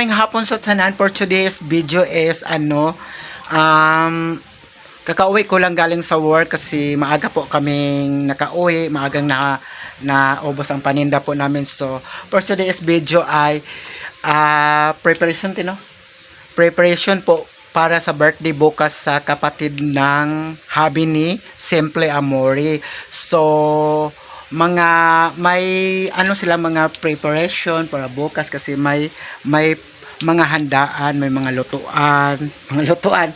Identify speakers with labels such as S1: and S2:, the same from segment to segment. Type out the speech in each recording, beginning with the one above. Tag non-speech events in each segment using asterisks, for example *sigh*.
S1: may hapon sa tanan for today's video is ano, um, kakauwi ko lang galing sa work kasi maaga po kaming nakauwi, maagang na na ubos ang paninda po namin. So, for today's video ay ah, preparation tino. Preparation po para sa birthday bukas sa kapatid ng hubby ni Simple Amori. So, mga may ano sila mga preparation para bukas kasi may may mga handaan, may mga lutuan, *laughs* mga lutuan.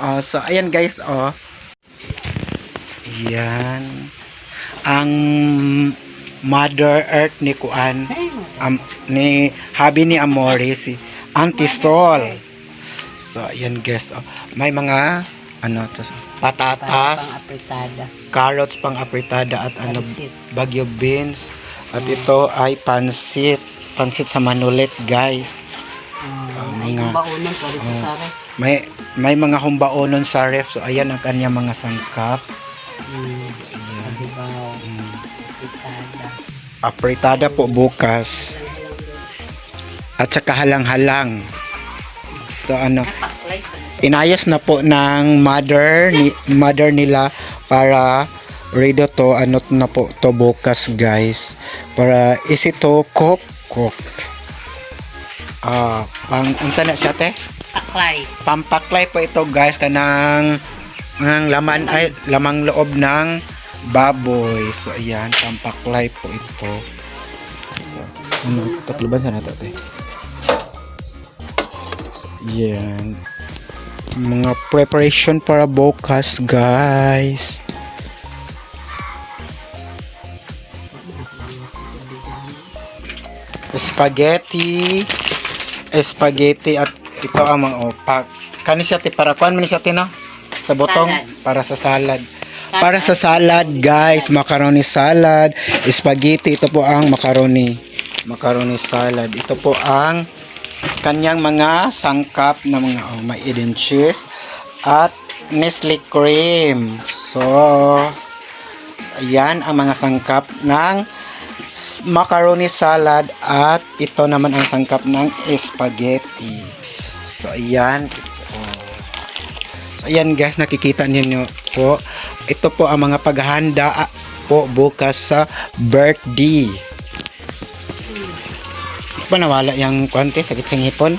S1: Oh, so ayan guys, oh. Yan. Ang Mother Earth ni Kuan am, ni habi ni Amore si Auntie Sol. So ayan guys, oh. May mga ano to, patatas,
S2: pang apritada.
S1: carrots pang apritada at ano
S2: Pansit.
S1: bagyo beans at ito ay pansit pansit sa manulit guys
S2: Um, ay,
S1: mga-
S2: baunan pa rin sa ref.
S1: may may mga humbaonon sa ref so ayan ang kanyang mga sangkap
S2: Hmm. Adibaw. Apritada.
S1: apritada po bukas at saka halang-halang so ano. Inayos na po ng mother ni mother nila para ready to ano na po to bukas guys. Para is ito cook cook. Ah pang unsa na siya te
S2: Paklay.
S1: pampaklay po ito guys kanang ng laman ay lamang loob ng baboy. So ayan pampaklay po ito. So ano takluban sa nato te so, ayan mga preparation para bukas guys. Spaghetti. Spaghetti at ito ang mga oh, pa, kani siya ti para kuan siya ti no? Sa botong?
S2: Salad.
S1: para sa salad. Para sa salad guys. Macaroni salad. Spaghetti. Ito po ang macaroni. Macaroni salad. Ito po ang kanyang mga sangkap na mga oh, may Eden cheese at Nestle cream so ayan ang mga sangkap ng macaroni salad at ito naman ang sangkap ng spaghetti. So ayan. So ayan guys, nakikita ninyo po. Ito po ang mga paghahanda ah, po bukas sa birthday. Pa nawala yung konti, sakit sa ngipon.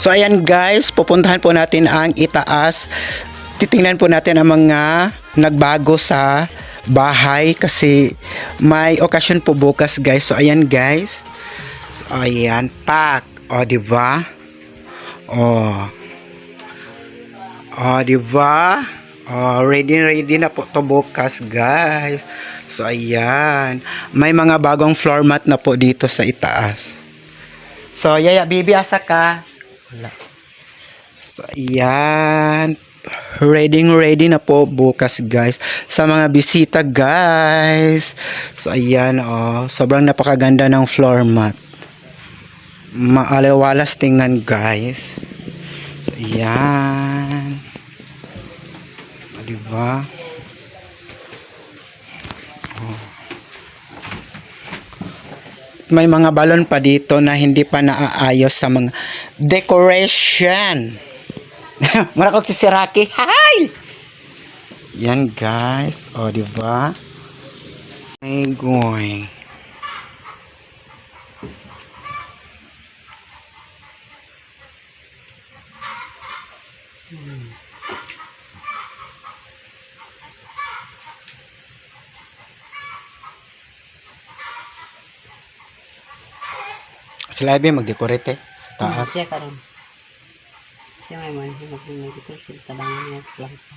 S1: So ayan guys, pupuntahan po natin ang itaas. Titingnan po natin ang mga nagbago sa bahay kasi may okasyon po bukas guys. So ayan guys. So ayan, pack. O, di ba? O. O, di ba? O, ready ready na po to bukas guys. So ayan, may mga bagong floor mat na po dito sa itaas. So, yaya, bibi, asa ka? Wala. So, ayan. Ready, ready na po bukas, guys. Sa mga bisita, guys. So, ayan, oh. Sobrang napakaganda ng floor mat. Maaliwalas tingnan, guys. So, ayan. O, diba? may mga balon pa dito na hindi pa naaayos sa mga decoration. *laughs* Mara kog si Siraki. Hi! Yan guys. O, di ba? Goy. Sila ay mag-decorate eh. Sa taas.
S2: siya karon. Siya may man himak ni sila tabangan niya sa plaza.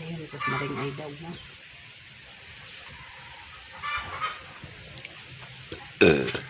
S2: Ayun, ito maring ay daw na. Ugh.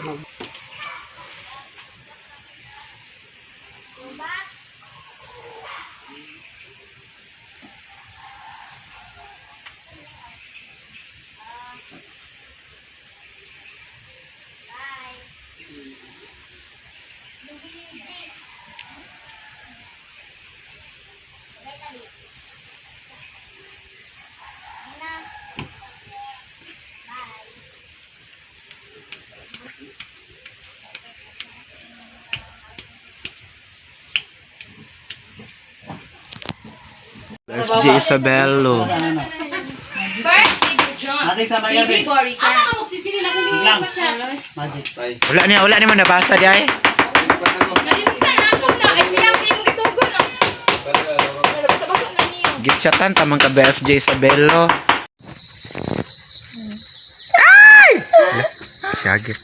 S2: também.
S1: Thank you.
S3: Baby Bori ka.
S1: Wala niya, wala niya man nabasa di ay.
S3: Nalimutan na ako na. Ay siya ang imong gitugon. Nalabasa-basa na niyo.
S1: Gitchatan tamang ka BFJ Isabello. Ay! Syagit.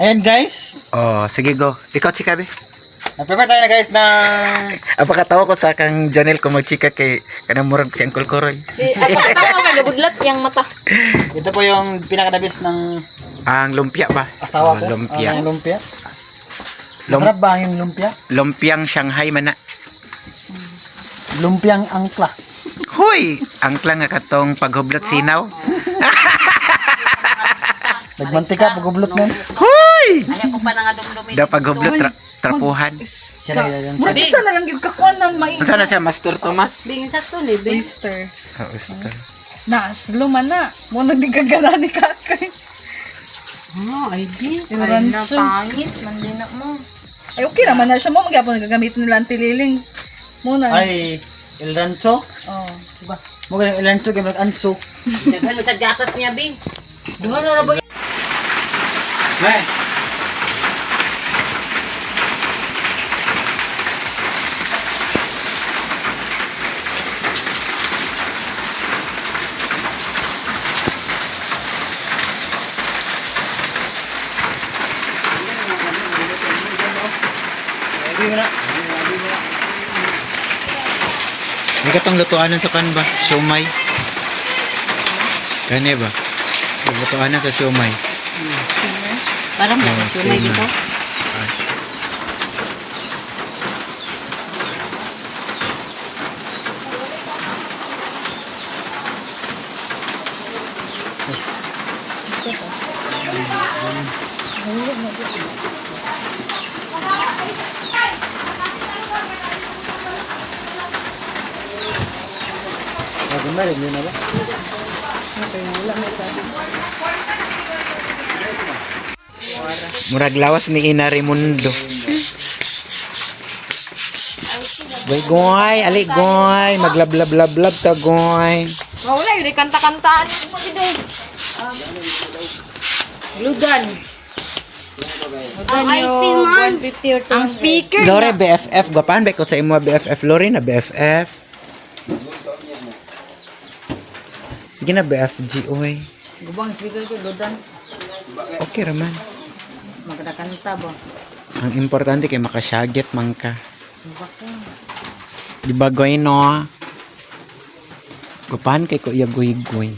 S4: Ayan guys,
S1: Oh, sige go. Ikaw chika be.
S4: Nag-prepare tayo na guys ng
S1: Apakatawa ko sa kang Janel ko magchika kay kanang murag siyang kulkuroy.
S3: Apa ka nga gabudlat yang mata.
S4: ito po yung pinaka-the-best ng
S1: Ang lumpia ba?
S4: asawa
S1: Oh,
S4: ko.
S1: lumpia.
S4: Ang lumpia.
S1: Lum-
S4: Masarap ba yung lumpia?
S1: lumpiang Shanghai man na.
S4: Lumpiang angkla.
S1: Hoy! Angkla nga katong paghublot sinaw. *laughs*
S4: Nagmantika, pagublot nun.
S1: Hoy!
S2: Ano ko pa na nga dumdumi.
S1: Da paghublot tra- trapuhan.
S4: Siya na yan.
S5: Murag isa na lang yung kakuan ng mai
S1: Unsa na siya Master Thomas?
S2: Bingin sa to ni Bing.
S5: oyster.
S1: Oh, usta.
S5: Nas, luman na. Mo nagdigagana ni kakay.
S2: Oh, ay di.
S5: Yung rancho.
S3: Pangit, mandina mo.
S5: Ay, okay naman na siya mo. Magyapon nagagamit nila ang tililing. Muna.
S4: Ay, El Rancho.
S5: Oh.
S4: Diba? Mo ganang El Rancho, gamit anso.
S2: Daghan mo sa gatas niya, Bing. Duha na na ba?
S4: Hey!
S1: May katong lutuanan sa kan ba? Siomay. Kani ba? Lutuanan sa siomay.
S2: Parang
S1: Oh,
S2: oh, sumay
S1: steamer.
S2: dito.
S4: Bagong na rin, yun na ba?
S1: Murag lawas ni Ina Raimundo. Goy goy, ali goy, maglablab-lablab ta goy.
S3: Mawala yun, kanta-kantaan mo. Ludan. Ludan yung 150 or 200. Ang speaker.
S1: Lore BFF, gapan ba ko sa imo BFF Lore na BFF. Sige na BFG oy.
S5: Gubang speaker ko, Lodan.
S1: Okay raman.
S5: Magkakanta ba?
S1: Ang importante kay makasyaget man ka. Di ba goy no? Gapan kay ko iya goy goy.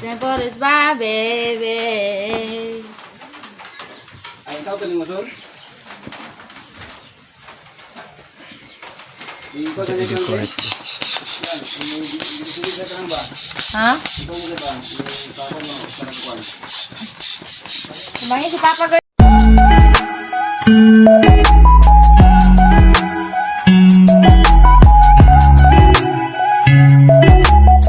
S3: Simple as my baby. Ha? Sumangin si Papa Girl.